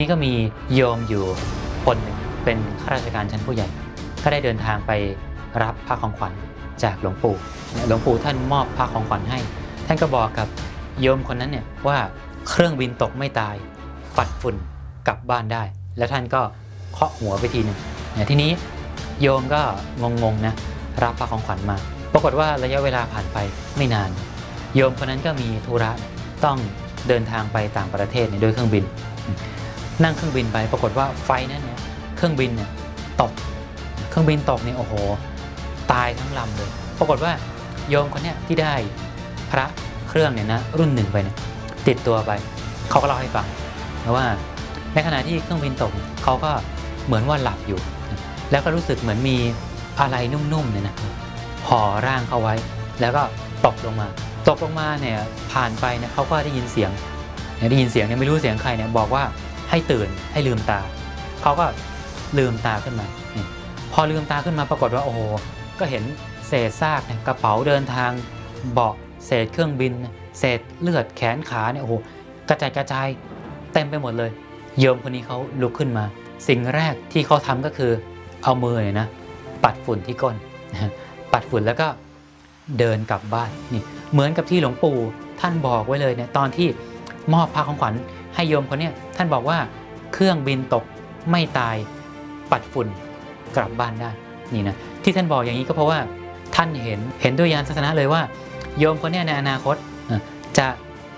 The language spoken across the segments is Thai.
นี่ก็มีโยมอยู่คนหนึ่งเป็นข้าราชการชั้นผู้ใหญ่ ก็ได้เดินทางไปรับพระของขวัญจากหลวงปู่ หลวงปู่ท่านมอบพระของขวัญให้ ท่านก็บอกกับโยมคนนั้นเนี่ยว่าเครื่องบินตกไม่ตาย ปัดฝุ่นกลับบ้านได้ แล้วท่านก็เคาะหัวไปทีหนึ่งเนี่ยทีนี้โยมก็งงๆนะรับพระของขวัญมา ปรากฏว่าระยะเวลาผ่านไปไม่นาน โยมคนนั้นก็มีธุระต้องเดินทางไปต่างประเทศโดยเครื่องบิน นั่งเครื่องบินไปปรากฏว่าไฟนั้นเนี่ยเครื่องบินเนี่ยตก เครื่องบินตกเนี่ยโอ้โห ตายทั้งลำเลย ปรากฏว่าโยมคนเนี้ยที่ได้พระเครื่องเนี่ยนะรุ่นหนึ่งไปเนี่ยติดตัวไป เขาก็เล่าให้ฟังนะว่าในขณะที่เครื่องบินตกเขาก็เหมือนว่าหลับอยู่ แล้วก็รู้สึกเหมือนมีอะไรนุ่มๆเนี่ยนะห่อร่างเขาไว้ แล้วก็ตกลงมา ตกลงมาเนี่ยผ่านไปเนี่ยเขาก็ได้ยินเสียงได้ยินเสียงเนี่ยไม่รู้เสียงใครเนี่ยบอกว่า ให้ตื่นให้ลืมตา เขาก็ลืมตาขึ้นมา พอลืมตาขึ้นมาปรากฏว่าโอ้โห ก็เห็นเศษซากเนี่ยกระเป๋าเดินทางเบาะเศษเครื่องบิน เศษเลือดแขนขาเนี่ยโอ้โหกระจายกระจายเต็มไปหมดเลย โยมคนนี้เขาลุกขึ้นมา สิ่งแรกที่เขาทำก็คือเอามือเนี่ยนะปัดฝุ่นที่ก้น ปัดฝุ่นแล้วก็เดินกลับบ้านนี่เหมือนกับที่หลวงปู่ท่านบอกไว้เลยเนี่ยตอนที่มอบพระของขวัญ ให้โยมคนนี้ท่านบอกว่าเครื่องบินตกไม่ตายปัดฝุ่นกลับบ้านได้นี่นะที่ท่านบอกอย่างนี้ก็เพราะว่าท่านเห็นเห็นด้วยยานทัศนะเลยว่า โยมคนนี้ในอนาคตจะ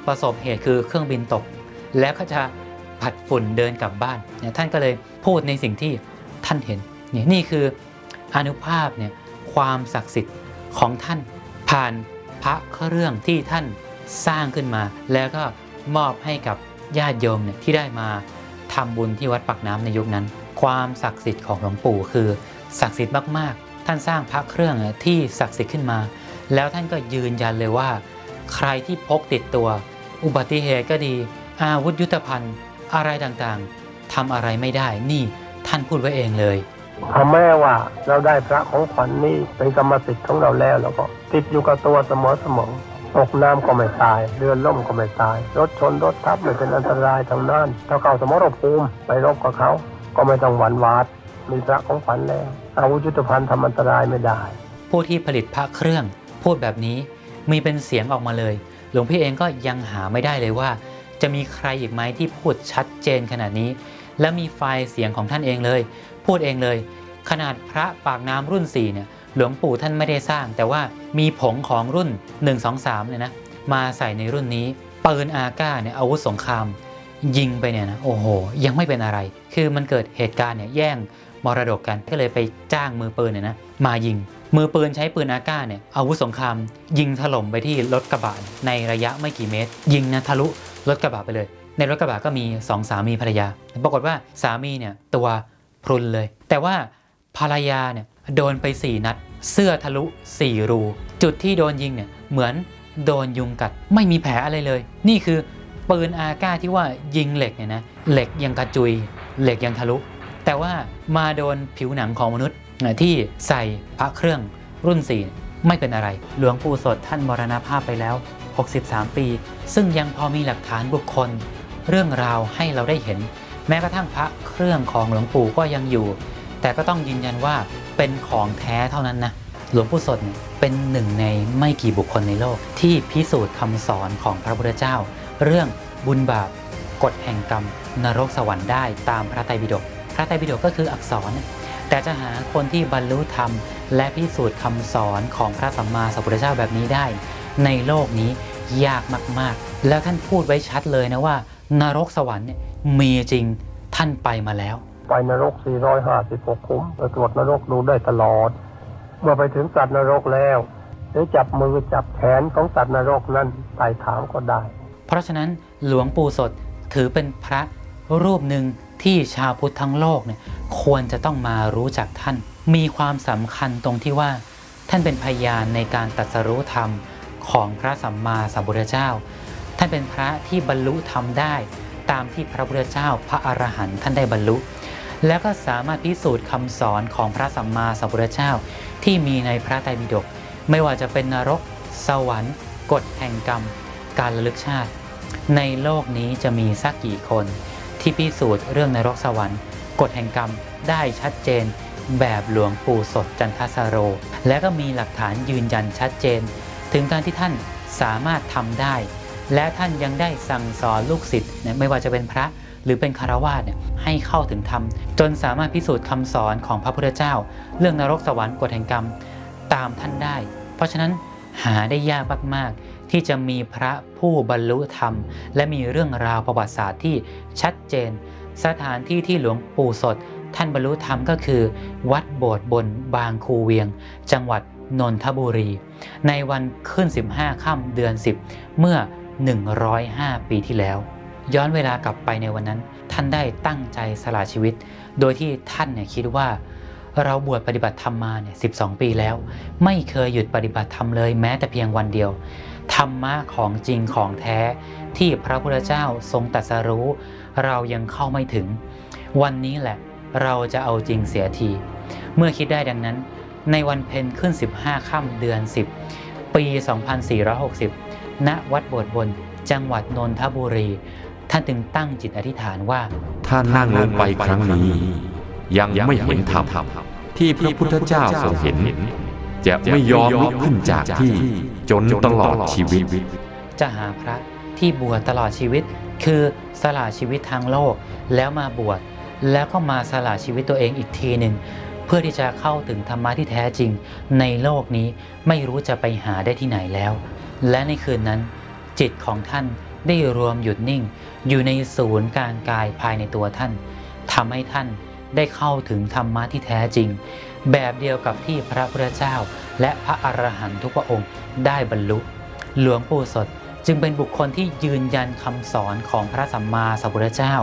ประสบเหตุคือเครื่องบินตก แล้วก็จะผัดฝุ่นเดินกลับบ้านเนี่ยท่านก็เลยพูดในสิ่งที่ท่านเห็นนี่นี่คืออนุภาพเนี่ยความศักดิ์สิทธิ์ของท่านผ่านพระเครื่องที่ท่านสร้างขึ้นมา แล้วก็มอบให้กับ ญาติโยมเนี่ยที่ได้มาทำบุญที่วัดปักน้ำในยุคนั้น ความศักดิ์สิทธิ์ของหลวงปู่คือศักดิ์สิทธิ์มากๆ ท่านสร้างพระเครื่องที่ศักดิ์สิทธิ์ขึ้นมา แล้วท่านก็ยืนยันเลยว่า ใครที่พกติดตัว อุบัติเหตุก็ดี อาวุธยุทธภัณฑ์อะไรต่างๆทำอะไรไม่ได้นี่ท่านพูดไว้เองเลยถ้าแม้ว่าเราได้พระของขวัญนนี้เป็นกรรมสิทธิ์ของเราแล้วเราก็ติดอยู่กับตัวเสมอเสมอ ตกน้ำก็ไม่ตาย เรือล่มก็ไม่ตาย รถชนรถทับไม่เป็นอันตรายทางนั้นถ้าเข้าสมรภูมิไปรบกับเขา ก็ไม่ต้องหวั่นหวาด มีพระของขวัญแล้ว อาวุธยุทโธภัณฑ์ทำอันตรายไม่ได้ ผู้ที่ผลิตพระเครื่อง พูดแบบนี้มีเป็นเสียงออกมาเลย หลวงพี่เองก็ยังหาไม่ได้เลยว่า จะมีใครอีกไหมที่พูดชัดเจนขนาดนี้ และมีไฟล์เสียงของท่านเองเลย พูดเองเลย ขนาดพระปากน้ำรุ่น4เนี่ยหลวงปู่ท่านไม่ได้สร้าง แต่ว่า มีผงของรุ่น 1 2 3เนี่ยนะมาใส่ในรุ่นนี้ปืนอาก้าเนี่ยอาวุธสงคราม ยิงไปเนี่ยนะโอ้โห ยังไม่เป็นอะไร คือมันเกิดเหตุการณ์เนี่ยแย่งมรดกกันก็เลยไปจ้างมือปืนเนี่ยนะมายิง มือปืนใช้ปืนอาก้าเนี่ยอาวุธสงคราม ยิงถล่มไปที่รถกระบะในระยะไม่กี่เมตร ยิงนะทะลุรถกระบะไปเลย ในรถกระบะก็มีสองสามีภรรยา ปรากฏว่าสามีเนี่ยตัวพรุนเลย แต่ว่าภรรยาเนี่ยโดนไป 4 นัด เสื้อทะลุ 4 รู จุดที่โดนยิงเนี่ยเหมือนโดนยุงกัดไม่มีแผลอะไรเลย นี่คือปืนอาก้าที่ว่ายิงเหล็กเนี่ยนะเหล็กยังกระจุย เหล็กยังทะลุ แต่ว่ามาโดนผิวหนังของมนุษย์ที่ใส่พระเครื่องรุ่น 4 ไม่เป็นอะไร หลวงปู่สดท่านมรณภาพไปแล้ว 63 ปี ซึ่งยังพอมีหลักฐานบุคคล เรื่องราวให้เราได้เห็น แม้กระทั่งพระเครื่องของหลวงปู่ก็ยังอยู่ แต่ก็ต้องยืนยันว่าเป็นของแท้เท่านั้นนะหลวงปู่สดเนี่ยเป็นหนึ่งในไม่กี่บุคคลในโลก ที่พิสูจน์คำสอนของพระพุทธเจ้า เรื่องบุญบาปกฎแห่งกรรม นรกสวรรค์ได้ตามพระไตรปิฎกพระไตรปิฎกก็คืออักษร แต่จะหาคนที่บรรลุธรรม และพิสูจน์คำสอนของพระสัมมาสัมพุทธเจ้าแบบนี้ได้ ในโลกนี้ยากมากๆ แล้วท่านพูดไว้ชัดเลยนะว่า นรกสวรรค์มีจริงท่านไปมาแล้ว ไปนรก 456 คุ้มไปตรวจนรกดูได้ตลอด เมื่อไปถึงสัตว์นรกแล้วหรือจับมือจับแขนของสัตว์นรกนั้นไต่ถามก็ได้ เพราะฉะนั้นหลวงปู่สดถือเป็นพระรูปหนึ่งที่ชาวพุทธทั้งโลกเนี่ยควรจะต้องมารู้จักท่าน มีความสำคัญตรงที่ว่า ท่านเป็นพยานในการตรัสรู้ธรรมของพระสัมมาสัมพุทธเจ้า ท่านเป็นพระที่บรรลุธรรมได้ ตามที่พระพุทธเจ้าพระอรหันต์ท่านได้บรรลุ แล้วก็สามารถพิสูจน์คำสอนของพระสัมมาสัมพุทธเจ้า ที่มีในพระไตรปิฎกไม่ว่าจะเป็นนรก สวรรค์กฎแห่งกรรม การระลึกชาติ ในโลกนี้จะมีสักกี่คน ที่พิสูจน์เรื่องนรกสวรรค์กฎแห่งกรรมได้ชัดเจน แบบหลวงปู่สดจันทสโร และก็มีหลักฐานยืนยันชัดเจน ถึงการที่ท่านสามารถทำได้ และท่านยังได้สั่งสอนลูกศิษย์เนี่ยไม่ว่าจะเป็นพระ หรือเป็นคารวาสเนี่ยให้เข้าถึงธรรม จนสามารถพิสูจน์คำสอนของพระพุทธเจ้า เรื่องนรกสวรรค์กฎแห่งกรรมตามท่านได้ เพราะฉะนั้นหาได้ยากมากๆ ที่จะมีพระผู้บรรลุธรรม และมีเรื่องราวประวัติศาสตร์ที่ชัดเจน สถานที่ที่หลวงปู่สด ท่านบรรลุธรรมก็คือ วัดโบสถ์บนบางคูเวียง จังหวัดนนทบุรี ในวันขึ้น 15 ค่ำเดือน 10 เมื่อ 105 ปีที่แล้ว ย้อนเวลากลับไปในวันนั้น ท่านได้ตั้งใจสละชีวิต โดยที่ท่านเนี่ยคิดว่า เราบวชปฏิบัติธรรมมาเนี่ย12ปีแล้ว ไม่เคยหยุดปฏิบัติธรรมเลยแม้แต่เพียงวันเดียว ธรรมะของจริงของแท้ที่พระพุทธเจ้าทรงตรัสรู้ เรายังเข้าไม่ถึง วันนี้แหละเราจะเอาจริงเสียที เมื่อคิดได้ดังนั้น ในวันเพ็ญขึ้น 15ค่ำเดือน 10 ปี 2460 ณ วัดโบสถ์บน จังหวัดนนทบุรี ท่านจึงตั้งจิตอธิษฐานว่า ถ้านั่งลงไปครั้งนี้ ยังไม่เห็นธรรมที่พระพุทธเจ้าทรงเห็น จะไม่ยอมลุกขึ้นจากที่จนตลอดชีวิต จะหาพระที่บวชตลอดชีวิต คือสละชีวิตทางโลกแล้วมาบวชแล้วก็มาสละชีวิตตัวเองอีกทีหนึ่งเพื่อที่จะเข้าถึงธรรมะที่แท้จริง ในโลกนี้ไม่รู้จะไปหาได้ที่ไหนแล้ว และในคืนนั้น จิตของท่าน ได้รวมหยุดนิ่ง อยู่ในศูนย์กลางกายภายในตัวท่านทำให้ท่านได้เข้าถึงธรรมะที่แท้จริง แบบเดียวกับที่พระพุทธเจ้า และพระอรหันตุกพระองค์ได้บรรลุ หลวงปู่สดจึงเป็นบุคคลที่ยืนยันคำสอนของพระสัมมาสัมพุทธเจ้า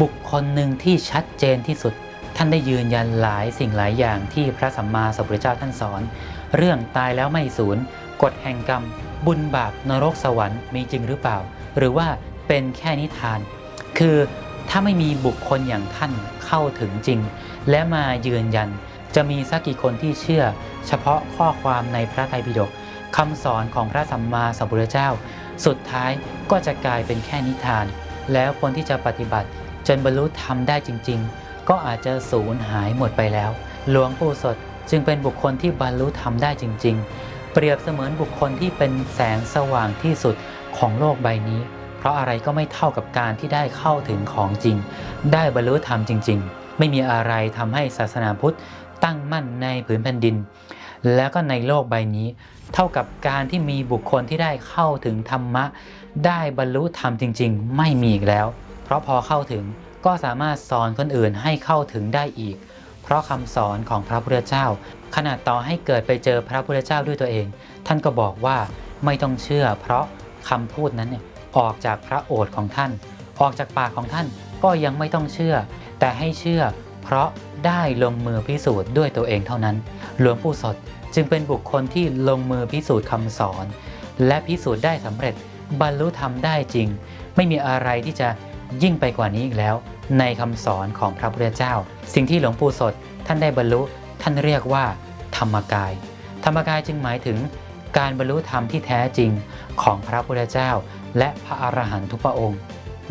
บุคคลหนึ่งที่ชัดเจนที่สุด ท่านได้ยืนยันหลายสิ่งหลายอย่างที่พระสัมมาสัมพุทธเจ้าท่านสอน เรื่องตายแล้วไม่สูญกฎแห่งกรรม บุญบาปนรกสวรรค์มีจริงหรือเปล่า หรือว่าเป็นแค่นิทาน คือถ้าไม่มีบุคคลอย่างท่านเข้าถึงจริง และมายืนยัน จะมีสักกี่คนที่เชื่อ เฉพาะข้อความในพระไตรปิฎกคำสอนของพระสัมมาสัมพุทธเจ้า สุดท้ายก็จะกลายเป็นแค่นิทาน แล้วคนที่จะปฏิบัติ จนบรรลุธรรมได้จริง ๆ ก็อาจจะสูญหายหมดไปแล้ว หลวงปู่สดจึงเป็นบุคคลที่บรรลุธรรมได้จริง ๆ เปรียบเสมือนบุคคลที่เป็นแสงสว่างที่สุด ของโลกใบนี้ เพราะอะไรก็ไม่เท่ากับการที่ได้เข้าถึงของจริง ได้บรรลุธรรมจริง ๆ ไม่มีอะไรทำให้ศาสนาพุทธตั้งมั่นในผืนแผ่นดิน แล้วก็ในโลกใบนี้ เท่ากับการที่มีบุคคลที่ได้เข้าถึงธรรมะ ได้บรรลุธรรมจริง ๆ ไม่มีอีกแล้ว เพราะพอเข้าถึงก็สามารถสอนคนอื่นให้เข้าถึงได้อีก เพราะคำสอนของพระพุทธเจ้า ขนาดต่อให้เกิดไปเจอพระพุทธเจ้าด้วยตัวเอง ท่านก็บอกว่าไม่ต้องเชื่อ เพราะ คำพูดนั้นเนี่ยออกจากพระโอษฐ์ของท่าน ออกจากปากของท่านก็ยังไม่ต้องเชื่อ แต่ให้เชื่อ เพราะได้ลงมือพิสูจน์ด้วยตัวเองเท่านั้น หลวงปู่สดจึงเป็นบุคคลที่ลงมือพิสูจน์คำสอน และพิสูจน์ได้สำเร็จบรรลุธรรมได้จริง ไม่มีอะไรที่จะยิ่งไปกว่านี้อีกแล้ว ในคำสอนของพระพุทธเจ้า สิ่งที่หลวงปู่สดท่านได้บรรลุท่านเรียกว่า ธรรมกาย ธรรมกายจึงหมายถึง การบรรลุธรรมที่แท้จริงของพระพุทธเจ้า และพระอรหันตุพระองค์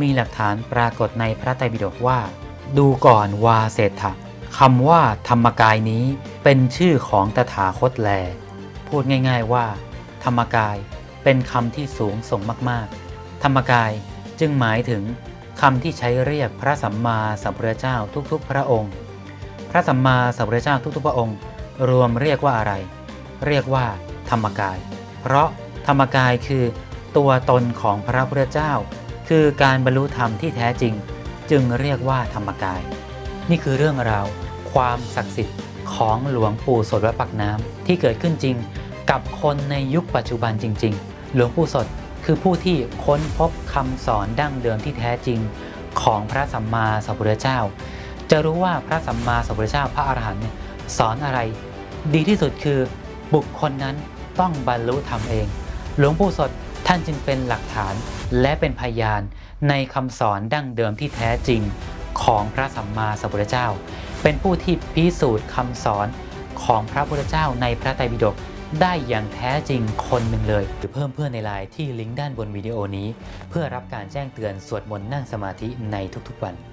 มีหลักฐานปรากฏในพระไตรปิฎกว่า ดูก่อนวาเศรษฐะคำว่าธรรมกายนี้เป็นชื่อของตถาคตแล พูดง่าย ๆว่า ธรรมกายเป็นคำที่สูงส่งมากๆ ธรรมกายจึงหมายถึงคำที่ใช้เรียกพระสัมมาสัมพุทธเจ้าทุกๆ พระองค์ พระสัมมาสัมพุทธเจ้าทุกๆ พระองค์ รวมเรียกว่าอะไร เรียกว่า ธรรมกาย เพราะธรรมกายคือตัวตนของพระพุทธเจ้า คือการบรรลุธรรมที่แท้จริง จึงเรียกว่าธรรมกาย นี่คือเรื่องราว ความศักดิ์สิทธิ์ของหลวงปู่สดวัดปักน้ำที่เกิดขึ้นจริง กับคนในยุคปัจจุบันจริง ๆ หลวงปู่สดคือผู้ที่ค้นพบคำสอนดั้งเดิมที่แท้จริง ของพระสัมมาสัมพุทธเจ้า จะรู้ว่าพระสัมมาสัมพุทธเจ้าพระอรหันต์สอนอะไร ดีที่สุดคือบุคคลนั้น ต้องบรรลุธรรมเอง หลวงปู่สดท่านจึงเป็นหลักฐานและเป็นพยานในคำสอนดั้งเดิมที่แท้จริงของพระสัมมาสัมพุทธเจ้า เป็นผู้ที่พิสูจน์คำสอนของพระพุทธเจ้าในพระไตรปิฎกได้อย่างแท้จริงคนหนึ่งเลย หรือเพิ่มเพื่อนในไลน์ที่ลิงก์ด้านบนวิดีโอนี้ เพื่อรับการแจ้งเตือนสวดมนต์นั่งสมาธิในทุกๆวัน